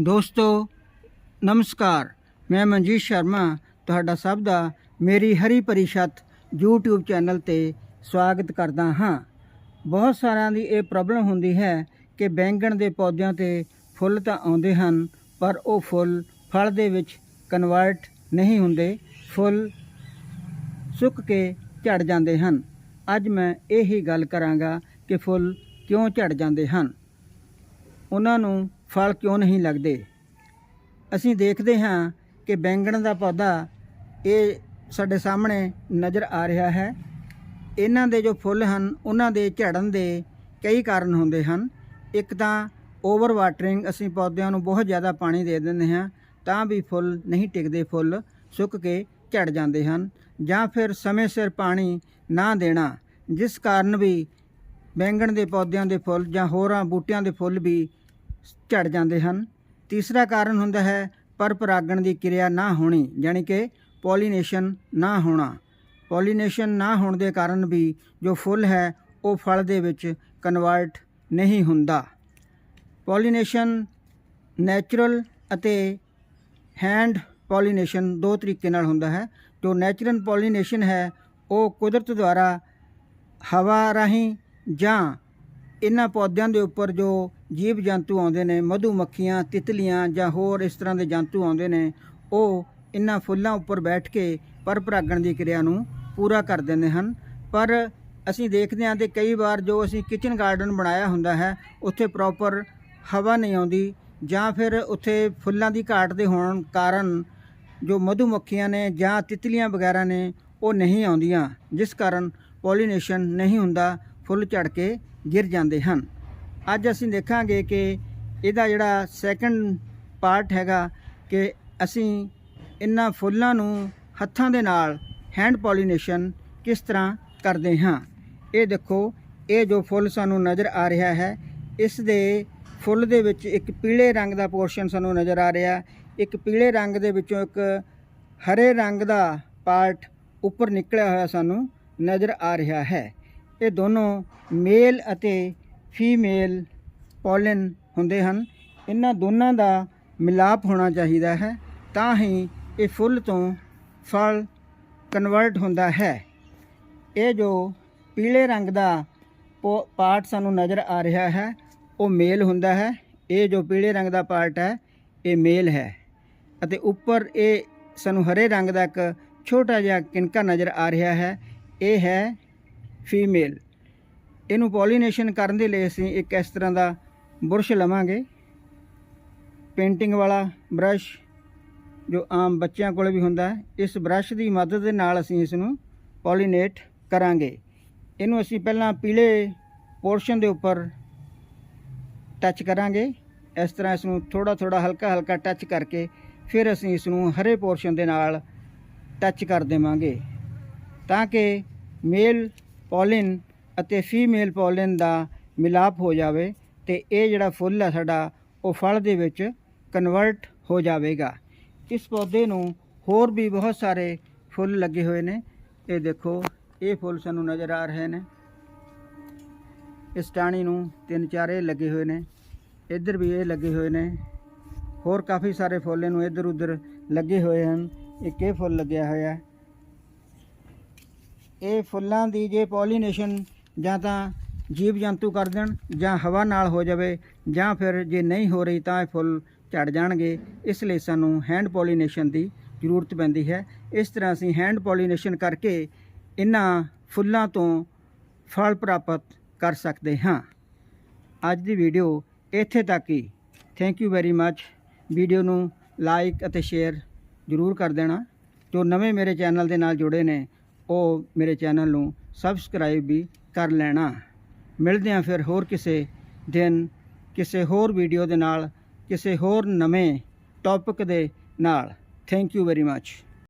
ਦੋਸਤੋ, ਨਮਸਕਾਰ। ਮੈਂ ਮਨਜੀਤ ਸ਼ਰਮਾ, ਤੁਹਾਡਾ ਸਭ ਦਾ ਮੇਰੀ ਹਰੀ ਪਰਿਸ਼ਤ YouTube ਚੈਨਲ ਤੇ ਸਵਾਗਤ ਕਰਦਾ ਹਾਂ। ਬਹੁਤ ਸਾਰਿਆਂ ਦੀ ਇਹ ਪ੍ਰੋਬਲਮ ਹੁੰਦੀ ਹੈ ਕਿ ਬੈਂਗਣ ਦੇ ਪੌਦਿਆਂ ਤੇ ਫੁੱਲ ਤਾਂ ਆਉਂਦੇ ਹਨ, ਪਰ ਉਹ ਫੁੱਲ ਫਲ ਦੇ ਵਿੱਚ ਕਨਵਰਟ ਨਹੀਂ ਹੁੰਦੇ। ਫੁੱਲ ਸੁੱਕ ਕੇ ਝੜ ਜਾਂਦੇ ਹਨ। ਅੱਜ ਮੈਂ ਇਹੀ ਗੱਲ ਕਰਾਂਗਾ ਕਿ ਫੁੱਲ ਕਿਉਂ ਝੜ ਜਾਂਦੇ ਹਨ। ਉਹਨਾਂ ਨੂੰ ਫਲ ਕਿਉਂ ਨਹੀਂ ਲੱਗਦੇ? ਅਸੀਂ ਦੇਖਦੇ ਹਾਂ ਕਿ ਬੈਂਗਣ ਦਾ ਪੌਦਾ ਇਹ ਸਾਡੇ ਸਾਹਮਣੇ ਨਜ਼ਰ ਆ ਰਿਹਾ ਹੈ। ਇਹਨਾਂ ਦੇ ਜੋ ਫੁੱਲ ਹਨ, ਉਹਨਾਂ ਦੇ ਝੜਨ ਦੇ ਕਈ ਕਾਰਨ ਹੁੰਦੇ ਹਨ। ਇੱਕ ਤਾਂ ਓਵਰ ਵਾਟਰਿੰਗ ਅਸੀਂ ਪੌਦਿਆਂ ਨੂੰ ਬਹੁਤ ਜ਼ਿਆਦਾ ਪਾਣੀ ਦੇ ਦਿੰਦੇ ਹਾਂ, ਤਾਂ ਵੀ ਫੁੱਲ ਨਹੀਂ ਟਿਕਦੇ, ਫੁੱਲ ਸੁੱਕ ਕੇ ਝੜ ਜਾਂਦੇ ਹਨ ਜਾਂ ਫਿਰ ਸਮੇਂ ਸਿਰ ਪਾਣੀ ਨਾ ਦੇਣਾ, ਜਿਸ ਕਾਰਨ ਵੀ ਬੈਂਗਣ ਦੇ ਪੌਦਿਆਂ ਦੇ ਫੁੱਲ ਜਾਂ ਹੋਰਾਂ ਬੂਟਿਆਂ ਦੇ ਫੁੱਲ ਵੀ ਝੜ ਜਾਂਦੇ ਹਨ। ਤੀਸਰਾ ਕਾਰਨ ਹੁੰਦਾ ਹੈ, ਪਰ ਪਰਾਗਣ ਦੀ ਕਿਰਿਆ ਨਾ ਹੋਣੀ, ਯਾਨੀ ਕਿ ਪੋਲੀਨੇਸ਼ਨ ਨਾ ਹੋਣਾ। ਪੋਲੀਨੇਸ਼ਨ ਨਾ ਹੋਣ ਦੇ ਕਾਰਨ ਵੀ ਜੋ ਫੁੱਲ ਹੈ, ਉਹ ਫਲ ਦੇ ਵਿੱਚ ਕਨਵਰਟ ਨਹੀਂ ਹੁੰਦਾ। ਪੋਲੀਨੇਸ਼ਨ ਨੈਚੁਰਲ ਅਤੇ ਹੈਂਡ ਪੋਲੀਨੇਸ਼ਨ ਦੋ ਤਰੀਕੇ ਨਾਲ ਹੁੰਦਾ ਹੈ। ਜੋ ਨੈਚੁਰਲ ਪੋਲੀਨੇਸ਼ਨ ਹੈ, ਉਹ ਕੁਦਰਤ ਦੁਆਰਾ ਹਵਾ ਰਾਹੀਂ ਜਾਂ ਇਹਨਾਂ ਪੌਦਿਆਂ ਦੇ ਉੱਪਰ ਜੋ ਜੀਵ ਜੰਤੂ ਆਉਂਦੇ ਨੇ, ਮਧੂ ਮੱਖੀਆਂ, ਤਿਤਲੀਆਂ ਜਾਂ ਹੋਰ ਇਸ ਤਰ੍ਹਾਂ ਦੇ ਜੰਤੂ ਆਉਂਦੇ ਨੇ, ਉਹ ਇਹਨਾਂ ਫੁੱਲਾਂ ਉੱਪਰ ਬੈਠ ਕੇ ਪਰ ਪਰਾਗਣ ਦੀ ਕਿਰਿਆ ਨੂੰ ਪੂਰਾ ਕਰ ਦਿੰਦੇ ਹਨ। ਪਰ ਅਸੀਂ ਦੇਖਦੇ ਹਾਂ ਤੇ ਕਈ ਵਾਰ ਜੋ ਅਸੀਂ ਕਿਚਨ ਗਾਰਡਨ ਬਣਾਇਆ ਹੁੰਦਾ ਹੈ, ਉੱਥੇ ਪ੍ਰੋਪਰ ਹਵਾ ਨਹੀਂ ਆਉਂਦੀ ਜਾਂ ਫਿਰ ਉੱਥੇ ਫੁੱਲਾਂ ਦੀ ਘਾਟ ਦੇ ਹੋਣ ਕਾਰਨ ਜੋ ਮਧੂ ਮੱਖੀਆਂ ਨੇ ਜਾਂ ਤਿਤਲੀਆਂ ਵਗੈਰਾ ਨੇ, ਉਹ ਨਹੀਂ ਆਉਂਦੀਆਂ, ਜਿਸ ਕਾਰਨ ਪੋਲੀਨੇਸ਼ਨ ਨਹੀਂ ਹੁੰਦਾ, ਫੁੱਲ ਝੜ ਕੇ ਗਿਰ ਜਾਂਦੇ ਹਨ। ਅੱਜ ਅਸੀਂ ਦੇਖਾਂਗੇ ਕਿ ਇਹਦਾ ਜਿਹੜਾ ਸੈਕੰਡ ਪਾਰਟ ਹੈਗਾ ਕਿ ਅਸੀਂ ਇਹਨਾਂ ਫੁੱਲਾਂ ਨੂੰ ਹੱਥਾਂ ਦੇ ਨਾਲ ਹੈਂਡ ਪੋਲੀਨੇਸ਼ਨ ਕਿਸ ਤਰ੍ਹਾਂ ਕਰਦੇ ਹਾਂ। ਇਹ ਦੇਖੋ, ਇਹ ਜੋ ਫੁੱਲ ਸਾਨੂੰ ਨਜ਼ਰ ਆ ਰਿਹਾ ਹੈ, ਇਸ ਦੇ ਫੁੱਲ ਦੇ ਵਿੱਚ ਇੱਕ ਪੀਲੇ ਰੰਗ ਦਾ ਪੋਰਸ਼ਨ ਸਾਨੂੰ ਨਜ਼ਰ ਆ ਰਿਹਾ ਇੱਕ ਪੀਲੇ ਰੰਗ ਦੇ ਵਿੱਚੋਂ ਇੱਕ ਹਰੇ ਰੰਗ ਦਾ ਪਾਰਟ ਉੱਪਰ ਨਿਕਲਿਆ ਹੋਇਆ ਸਾਨੂੰ ਨਜ਼ਰ ਆ ਰਿਹਾ ਹੈ। ਇਹ ਦੋਨੋਂ ਮੇਲ ਅਤੇ ਫੀਮੇਲ, ਪੋਲਨ ਹੁੰਦੇ ਹਨ। ਇਹਨਾਂ ਦੋਨਾਂ ਦਾ ਮਿਲਾਪ ਹੋਣਾ ਚਾਹੀਦਾ ਹੈ, ਤਾਂ ਹੀ ਇਹ ਫੁੱਲ ਤੋਂ ਫਲ ਕਨਵਰਟ ਹੁੰਦਾ ਹੈ। ਇਹ ਜੋ ਪੀਲੇ ਰੰਗ ਦਾ ਪੋ- ਪਾਰਟ ਸਾਨੂੰ ਨਜ਼ਰ ਆ ਰਿਹਾ ਹੈ, ਉਹ ਮੇਲ ਹੁੰਦਾ ਹੈ। ਇਹ ਜੋ ਪੀਲੇ ਰੰਗ ਦਾ ਪਾਰਟ ਹੈ, ਇਹ ਮੇਲ ਹੈ। ਅਤੇ ਉੱਪਰ ਇਹ ਸਾਨੂੰ ਹਰੇ ਰੰਗ ਦਾ ਇੱਕ ਛੋਟਾ ਜਿਹਾ ਕਿਨਕਾ ਨਜ਼ਰ ਆ ਰਿਹਾ ਹੈ, ਇਹ ਹੈ ਫੀਮੇਲ। ਇਹਨੂੰ ਪੋਲੀਨੇਸ਼ਨ ਕਰਨ ਦੇ ਲਈ ਅਸੀਂ ਇੱਕ ਇਸ ਤਰ੍ਹਾਂ ਦਾ ਬੁਰਸ਼ ਲਵਾਂਗੇ। ਪੇਂਟਿੰਗ ਵਾਲਾ ਬ੍ਰਸ਼ ਜੋ ਆਮ ਬੱਚਿਆਂ ਕੋਲ ਵੀ ਹੁੰਦਾ ਇਸ ਬ੍ਰਸ਼ ਦੀ ਮਦਦ ਦੇ ਨਾਲ ਅਸੀਂ ਇਸ ਨੂੰ ਪੋਲੀਨੇਟ ਕਰਾਂਗੇ। ਇਹਨੂੰ ਅਸੀਂ ਪਹਿਲਾਂ ਪੀਲੇ ਪੋਰਸ਼ਨ ਦੇ ਉੱਪਰ ਟੱਚ ਕਰਾਂਗੇ। ਇਸ ਤਰ੍ਹਾਂ ਇਸ ਨੂੰ ਥੋੜਾ ਥੋੜਾ ਹਲਕਾ ਹਲਕਾ ਟੱਚ ਕਰਕੇ ਫਿਰ ਅਸੀਂ ਇਸ ਨੂੰ ਹਰੇ ਪੋਰਸ਼ਨ ਦੇ ਨਾਲ ਟੱਚ ਕਰ ਦੇਵਾਂਗੇ। ਤਾਂ ਕਿ ਮੇਲ ਪੋਲਿਨ ਅਤੇ ਫੀਮੇਲ ਪੋਲਿਨ ਦਾ ਮਿਲਾਪ ਹੋ ਜਾਵੇ ਤੇ ਇਹ ਜਿਹੜਾ ਫੁੱਲ ਆ ਸਾਡਾ, ਉਹ ਫਲ ਦੇ ਵਿੱਚ ਕਨਵਰਟ ਹੋ ਜਾਵੇਗਾ। ਇਸ ਪੌਦੇ ਨੂੰ ਹੋਰ ਵੀ ਬਹੁਤ ਸਾਰੇ ਫੁੱਲ ਲੱਗੇ ਹੋਏ ਨੇ। ਇਹ ਦੇਖੋ, ਇਹ ਫੁੱਲ ਸਾਨੂੰ ਨਜ਼ਰ ਆ ਰਹੇ ਨੇ। ਇਸ ਟਾਣੀ ਨੂੰ ਤਿੰਨ ਚਾਰ ਇਹ ਲੱਗੇ ਹੋਏ ਨੇ। ਇੱਧਰ ਵੀ ਇਹ ਲੱਗੇ ਹੋਏ ਨੇ। ਹੋਰ ਕਾਫੀ ਸਾਰੇ ਫੁੱਲ ਇਹਨੂੰ ਇੱਧਰ ਉੱਧਰ ਲੱਗੇ ਹੋਏ ਹਨ। ਇੱਕ ਇਹ ਫੁੱਲ ਲੱਗਿਆ ਹੋਇਆ। ਇਹ ਫੁੱਲਾਂ ਦੀ ਜੇ ਪੋਲੀਨੇਸ਼ਨ ਜਾਂ ਤਾਂ ਜੀਵ ਜੰਤੂ ਕਰ ਦੇਣ, ਜਾਂ ਹਵਾ ਨਾਲ ਹੋ ਜਾਵੇ, ਜਾਂ ਫਿਰ ਜੇ ਨਹੀਂ ਹੋ ਰਹੀ ਤਾਂ ਇਹ ਫੁੱਲ ਝੜ ਜਾਣਗੇ। ਇਸ ਲਈ ਸਾਨੂੰ ਹੈਂਡ ਪੋਲੀਨੇਸ਼ਨ ਦੀ ਜ਼ਰੂਰਤ ਪੈਂਦੀ ਹੈ। ਇਸ ਤਰ੍ਹਾਂ ਅਸੀਂ ਹੈਂਡ ਪੋਲੀਨੇਸ਼ਨ ਕਰਕੇ ਇਹਨਾਂ ਫੁੱਲਾਂ ਤੋਂ ਫਲ ਪ੍ਰਾਪਤ ਕਰ ਸਕਦੇ ਹਾਂ। ਅੱਜ ਦੀ ਵੀਡੀਓ ਇੱਥੇ ਤੱਕ ਹੀ। Thank you very much video ਨੂੰ ਲਾਈਕ ਅਤੇ ਸ਼ੇਅਰ ਜ਼ਰੂਰ ਕਰ ਦੇਣਾ। ਜੋ ਨਵੇਂ ਮੇਰੇ ਚੈਨਲ ਦੇ ਨਾਲ ਜੁੜੇ ਨੇ, ਉਹ ਮੇਰੇ ਚੈਨਲ ਨੂੰ ਸਬਸਕ੍ਰਾਈਬ ਵੀ ਕਰ ਲੈਣਾ। ਮਿਲਦੇ ਹਾਂ ਫਿਰ ਹੋਰ ਕਿਸੇ ਦਿਨ, ਕਿਸੇ ਹੋਰ ਵੀਡੀਓ ਦੇ ਨਾਲ, ਕਿਸੇ ਹੋਰ ਨਵੇਂ ਟੌਪਿਕ ਦੇ ਨਾਲ। Thank you very much